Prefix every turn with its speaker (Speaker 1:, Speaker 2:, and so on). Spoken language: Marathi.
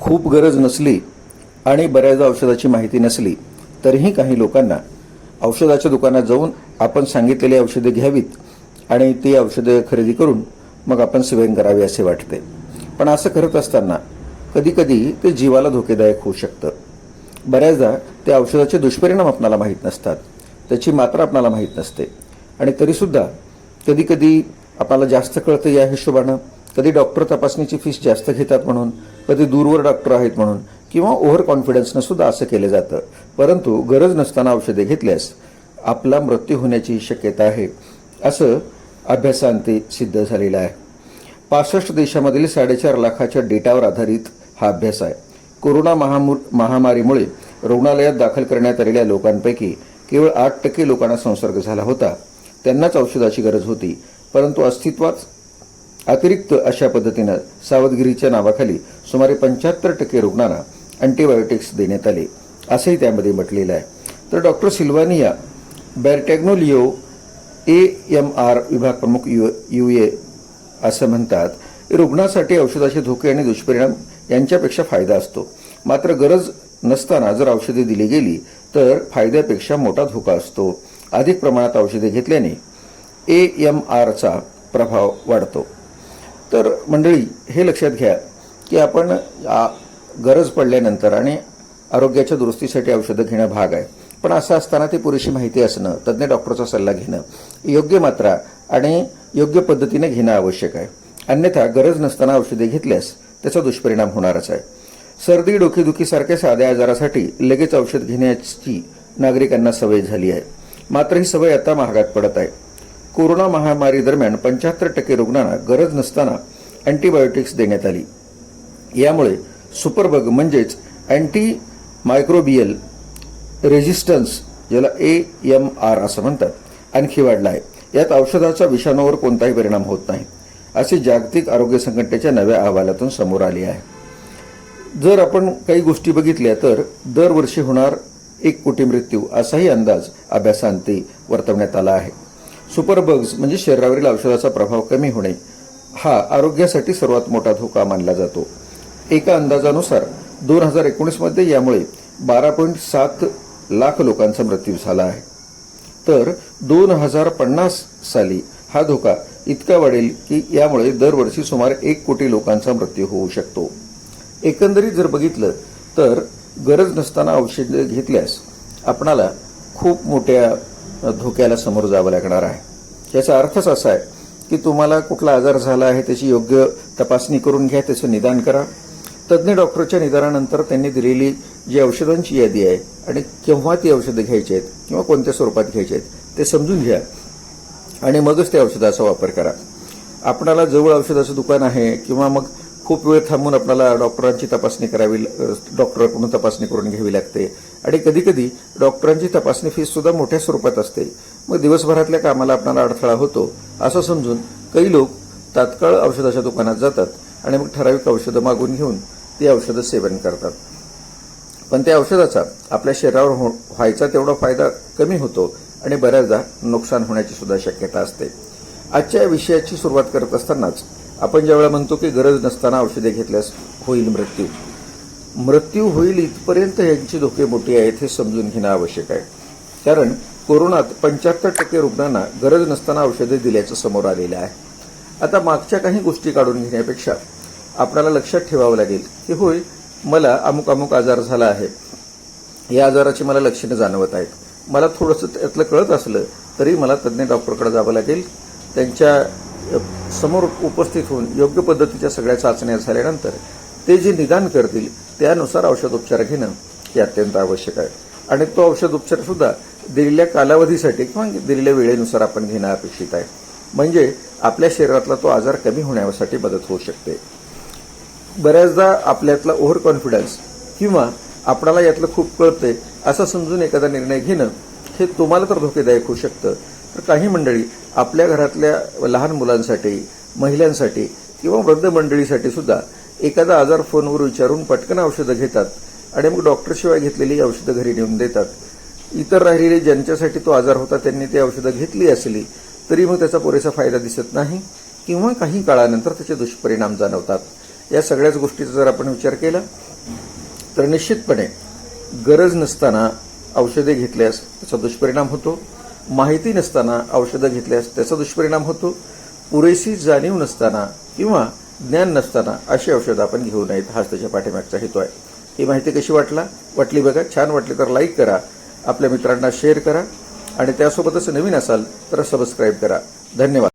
Speaker 1: खूप गरज नसली आणि बऱ्याचदा औषधाची माहिती नसली तरीही काही लोकांना औषधाच्या दुकानात जाऊन आपण सांगितलेली औषधे घ्यावीत आणि ती औषधं खरेदी करून मग आपण सेवन करावे असे वाटते. पण असं करत असताना कधीकधी ते जीवाला धोकेदायक होऊ शकतं. बऱ्याचदा ते औषधाचे दुष्परिणाम आपणाला माहीत नसतात त्याची मात्रा आपणाला माहीत नसते आणि तरीसुद्धा कधीकधी आपल्याला जास्त कळतं या हिशोबानं. कधी डॉक्टर तपासणीची फीस जास्त घेतात म्हणून कधी दूरवर डॉक्टर आहेत म्हणून किंवा ओव्हर कॉन्फिडन्सनं सुद्धा असं केलं जातं. परंतु गरज नसताना औषधे घेतल्यास आपला मृत्यू होण्याची शक्यता आहे. असं अभ्यासांती सिद्ध झालेलं आहे. पासष्ट देशामधील साडेचार लाखाच्या डेटावर आधारित हा अभ्यास आहे. कोरोना महामू महामारीमुळे रुग्णालयात दाखल करण्यात आलेल्या लोकांपैकी केवळ आठ टक्के लोकांना संसर्ग झाला होता. त्यांनाच औषधाची गरज होती. परंतु अस्तित्वात अतिरिक्त अशा पद्धतीनं सावधगिरीच्या नावाखाली सुमारे पंच्याहत्तर टक्के रुग्णांना अँटीबायोटिक्स देण्यात आले असंही त्यामध्ये म्हटलेलं आहे. तर doctor Sylvania Bertagnolio A M R विभाग प्रमुख यू यू ए असं म्हणतात रुग्णासाठी औषधाचे धोके आणि दुष्परिणाम यांच्यापेक्षा फायदा असतो. मात्र गरज नसताना जर औषधे दिली गेली तर फायद्यापेक्षा मोठा धोका असतो. अधिक प्रमाणात औषधे घेतल्याने ए एम आरचा प्रभाव वाढतो. तर मंडळी हे लक्षात घ्या की आपण गरज पडल्यानंतर आणि आरोग्याच्या दुरुस्तीसाठी औषधं घेणं भाग आहे. पण असं असताना ती पुरेशी माहिती असणं तज्ज्ञ डॉक्टरचा सल्ला घेणं योग्य मात्रा आणि योग्य पद्धतीने घेणं आवश्यक आहे. अन्यथा गरज नसताना औषधे घेतल्यास त्याचा दुष्परिणाम होणारच आहे. सर्दी डोकेदुखीसारख्या साध्या आजारासाठी लगेच औषध घेण्याची नागरिकांना सवय झाली आहे. मात्र ही सवय आता महागात पडत आहे. कोरोना महामारी दरम्यान पंच्याहत्तर टक्के रुग्णांना गरज नसताना अँटीबायोटिक्स देण्यात आली. यामुळे सुपरबग म्हणजेच अँटी मायक्रोबियल रेझिस्टन्स ज्याला ए एम आर असं म्हणतात आणखी वाढला आहे. यात औषधाचा विषाणूवर कोणताही परिणाम होत नाही असे जागतिक आरोग्य संघटनेच्या नव्या अहवालातून समोर आले आहे. जर आपण काही गोष्टी बघितल्या तर दरवर्षी होणार एक कोटी मृत्यू असाही अंदाज अभ्यासांती वर्तवण्यात आला आहे. सुपरबग्स म्हणजे शरीरावरील औषधाचा प्रभाव कमी होणे हा आरोग्यासाठी सर्वात मोठा धोका मानला जातो. एका अंदाजानुसार दोन हजार एकोणीसमध्ये यामुळे बारा पॉईंट सात लाख लोकांचा मृत्यू झाला आहे. तर दोन हजार पन्नास साली हा धोका इतका वाढेल की यामुळे दरवर्षी सुमारे एक कोटी लोकांचा मृत्यू होऊ शकतो. एकंदरीत जर बघितलं तर गरज नसताना औषधे घेतल्यास आपणाला खूप मोठ्या धोक्याला समोर जावं लागणार आहे. याचा अर्थच असा आहे की तुम्हाला कुठला आजार झाला आहे त्याची योग्य तपासणी करून घ्या त्याचं निदान करा. तज्ज्ञ डॉक्टरच्या निदानानंतर त्यांनी दिलेली जी औषधांची यादी आहे आणि केव्हा ती औषधं घ्यायची आहेत किंवा कोणत्या स्वरूपात घ्यायची आहेत ते समजून घ्या आणि मगच त्या औषधाचा वापर करा. आपणाला जवळ औषधाचं दुकान आहे किंवा मग खूप वेळ थांबून आपल्याला डॉक्टरांची तपासणी करावी डॉक्टरकडून तपासणी करून घ्यावी लागते. आणि कधीकधी डॉक्टरांची तपासणी फीस सुद्धा मोठ्या स्वरूपात असते. मग दिवसभरातल्या कामाला आपल्याला अडथळा होतो असं समजून काही लोक तात्काळ औषधाच्या दुकानात जातात आणि मग ठराविक औषधं मागून घेऊन ती औषधं सेवन करतात. पण त्या औषधाचा आपल्या शरीरावर हो व्हायचा तेवढा फायदा कमी होतो आणि बऱ्याचदा नुकसान होण्याची सुद्धा शक्यता असते. आजच्या विषयाची सुरुवात करत असतानाच आपण ज्यावेळेला म्हणतो की गरज नसताना औषधे घेतल्यास होईल मृत्यू. मृत्यू होईल इथपर्यंत यांची धोके मोठी आहेत हे समजून घेणं आवश्यक आहे. कारण कोरोनात पंच्याहत्तर टक्के रुग्णांना गरज नसताना औषधे दिल्याचं समोर आलेलं आहे. आता मागच्या काही गोष्टी काढून घेण्यापेक्षा आपल्याला लक्षात ठेवावं लागेल की होय मला अमुक अमुक आजार झाला आहे. या आजाराची मला लक्षणं जाणवत आहेत. मला थोडंसं त्यातलं कळत असलं तरी मला तज्ज्ञ डॉक्टरकडे जावं लागेल. त्यांच्या समोर उपस्थित होऊन योग्य पद्धतीच्या सगळ्या चाचण्या झाल्यानंतर ते जे निदान करतील त्यानुसार औषधोपचार घेणं हे अत्यंत आवश्यक आहे. आणि तो औषधोपचार सुद्धा दिलेल्या कालावधीसाठी किंवा दिलेल्या वेळेनुसार आपण घेणं अपेक्षित आहे. म्हणजे आपल्या शरीरातला तो आजार कमी होण्यासाठी मदत होऊ शकते. बऱ्याचदा आपल्यातला ओव्हर कॉन्फिडन्स किंवा आपणाला यातलं खूप कळतंय असं समजून एखादा निर्णय घेणं हे तुम्हाला तर धोकेदायक होऊ शकतं. तर काही मंडळी आपल्या घरातल्या लहान मुलांसाठी महिलांसाठी किंवा वृद्ध मंडळीसाठी सुद्धा एखादा आजार फोनवर विचारून पटकन औषधं घेतात आणि मग डॉक्टरशिवाय घेतलेली औषधं घरी नेऊन देतात. इतर राहिलेले ज्यांच्यासाठी तो आजार होता त्यांनी ती औषधं घेतली असली तरी मग त्याचा पुरेसा फायदा दिसत नाही किंवा काही काळानंतर त्याचे दुष्परिणाम जाणवतात. या सगळ्याच गोष्टीचा जर आपण विचार केला तर निश्चितपणे गरज नसताना औषधे घेतल्यास त्याचा दुष्परिणाम होतो. माहिती नसताना औषधं घेतल्यास त्याचा दुष्परिणाम होतो. पुरेशी जाणीव नसताना किंवा ज्ञान नसताना अशी औषधं आपण घेऊ नयेत हाच त्याच्या पाठीमागचा हेतू आहे. ही माहिती कशी वाटला? वाटली बघा. छान वाटली तर लाईक करा. आपल्या मित्रांना शेअर करा. आणि त्यासोबतच नवीन असाल तर सबस्क्राईब करा. धन्यवाद.